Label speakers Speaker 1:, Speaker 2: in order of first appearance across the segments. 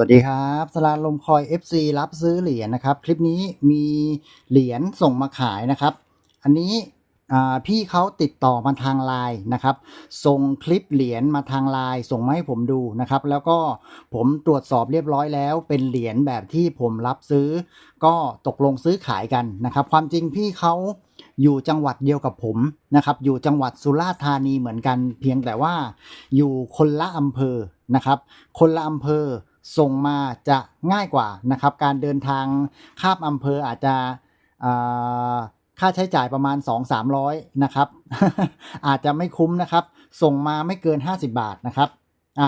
Speaker 1: วัสดีครับสลาลมคอย FC รับซื้อเหรียญนะครับ คลิปนี้มีเหรียญส่งมาขายนะครับ อันนี้พี่เขาติดต่อมาทางไลน์นะครับ ส่งคลิปเหรียญมาทางไลน์ส่งมาให้ผมดูนะครับ แล้วก็ผมตรวจสอบเรียบร้อยแล้ว เป็นเหรียญแบบที่ผมรับซื้อ ก็ตกลงซื้อขายกันนะครับ ความจริงพี่เขาอยู่จังหวัดเดียวกับผมนะครับ อยู่จังหวัดสุราษฎร์ธานีเหมือนกัน เพียงแต่ว่าอยู่คนละอำเภอนะครับ คนละอำเภอ ส่งมาจะง่ายกว่านะครับ การเดินทางข้ามอำเภออาจจะค่าใช้จ่ายประมาณ 2-300นะครับ อาจจะไม่คุ้มนะครับ ส่งมาไม่เกิน 50 บาทนะครับ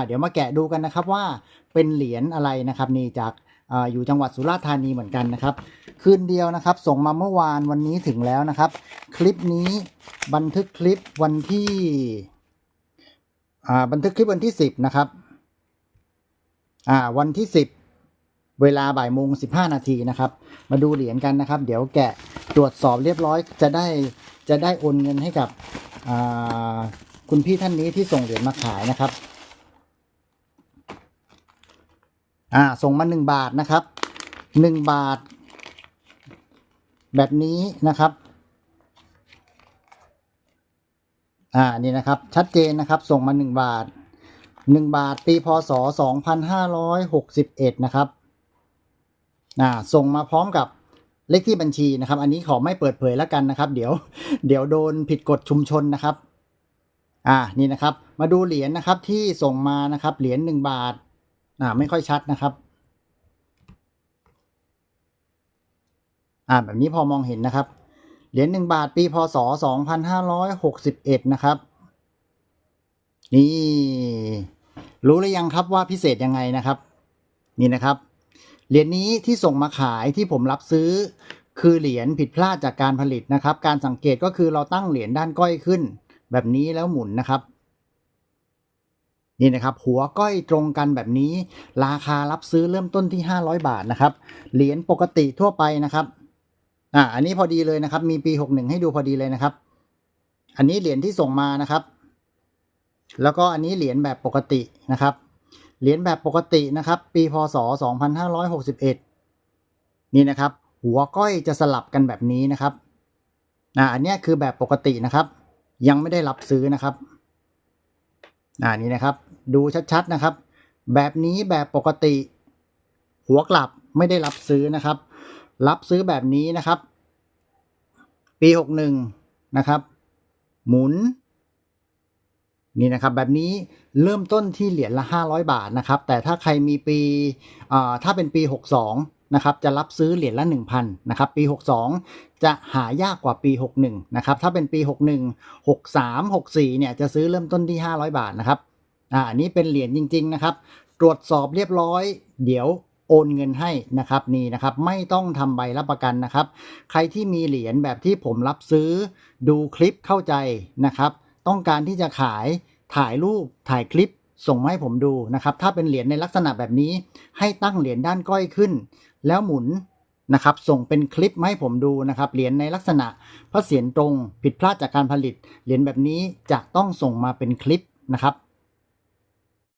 Speaker 1: เดี๋ยวมาแกะดูกันนะครับว่าเป็นเหรียญอะไรนะครับนี่จากอาอยู่จังหวัดสุราษฎร์ธานีเหมือนกันนะครับ คืนเดียวนะครับ ส่งมาเมื่อวานวันนี้ถึงแล้วนะครับ คลิปนี้บันทึกคลิปวันที่บันทึกคลิปวันที่ 10 นะครับ อ่าวันที่ 10 เวลาบ่ายโมง15นาทีนะครับ มาดูเหรียญกันนะครับ เดี๋ยวแกะตรวจสอบเรียบร้อยจะได้จะได้โอนเงินให้กับคุณพี่ท่านนี้ที่ส่งเหรียญมาขายนะครับอ่าส่งมา1บาทนะครับ1บาท แบบนี้นะครับอ่านี่นะครับชัดเจนนะครับ ส่งมา1บาท 1 บาท ปีพศ 2561 นะครับอ่าส่งมาพร้อมกับเลขที่บัญชีนะครับ อันนี้ขอไม่เปิดเผยแล้วกันนะครับ เดี๋ยว เดี๋ยวโดนผิดกฎชุมชนนะครับ อ่า นี่นะครับ มาดูเหรียญนะครับที่ส่งมานะครับ เหรียญ1บาท อ่า ไม่ค่อยชัดนะครับ อ่า แบบนี้พอมองเห็นนะครับ เหรียญ1บาท ปีพศ 2561 นะครับ นี่ รู้หรือยังครับว่าพิเศษยังไงนะครับ นี่นะครับ เหรียญนี้ที่ส่งมาขายที่ผมรับซื้อ คือเหรียญผิดพลาดจากการผลิตนะครับ การสังเกตก็คือเราตั้งเหรียญด้านก้อยขึ้น แบบนี้แล้วหมุนนะครับ นี่นะครับ หัวก้อยตรงกันแบบนี้ ราคารับซื้อเริ่มต้นที่ 500 บาทนะครับ เหรียญปกติทั่วไปนะครับอ่าอันนี้พอดีเลยนะครับ มีปี 61 ให้ดูพอดีเลยนะครับ อันนี้เหรียญที่ส่งมานะครับ แล้วก็อันนี้เหรียญแบบปกตินะครับ เหรียญแบบปกตินะครับ ปีพศ 2561 นี่นะครับ หัวก้อยจะสลับกันแบบนี้นะครับอ่าอันนี้คือแบบปกตินะครับ ยังไม่ได้รับซื้อนะครับอ่านี่นะครับ ดูชัดๆนะครับ แบบนี้แบบปกติ หัวกลับไม่ได้รับซื้อนะครับ รับซื้อแบบนี้นะครับ ปี 61 นะครับ หมุน นี่นะครับแบบนี้เริ่มต้นที่เหรียญละ 500 บาทนะครับ แต่ถ้าใครมีปีถ้าเป็นปี 62 นะครับ จะรับซื้อเหรียญละ 1,000 นะครับ ปี 62 จะหายากกว่าปี 61 นะครับ ถ้าเป็นปี 61 63 64 เนี่ยจะซื้อเริ่มต้นที่ 500 บาทนะครับอ่าอันนี้เป็นเหรียญจริง ๆ นะครับ ตรวจสอบเรียบร้อย เดี๋ยวโอนเงินให้นะครับนี่นะครับไม่ต้องทำใบรับประกันนะครับ ใครที่มีเหรียญแบบที่ผมรับซื้อดูคลิปเข้าใจนะครับ ต้องการที่จะขายถ่ายรูปถ่ายคลิปส่งมาให้ผมดูนะครับถ้าเป็นเหรียญในลักษณะแบบนี้ ให้ตั้งเหรียญด้านก้อยขึ้น แล้วหมุนนะครับส่งเป็นคลิปมาให้ผมดูนะครับเหรียญในลักษณะพระเศียรตรงผิดพลาดจากการผลิตเหรียญแบบนี้จะต้องส่งมาเป็นคลิปนะครับ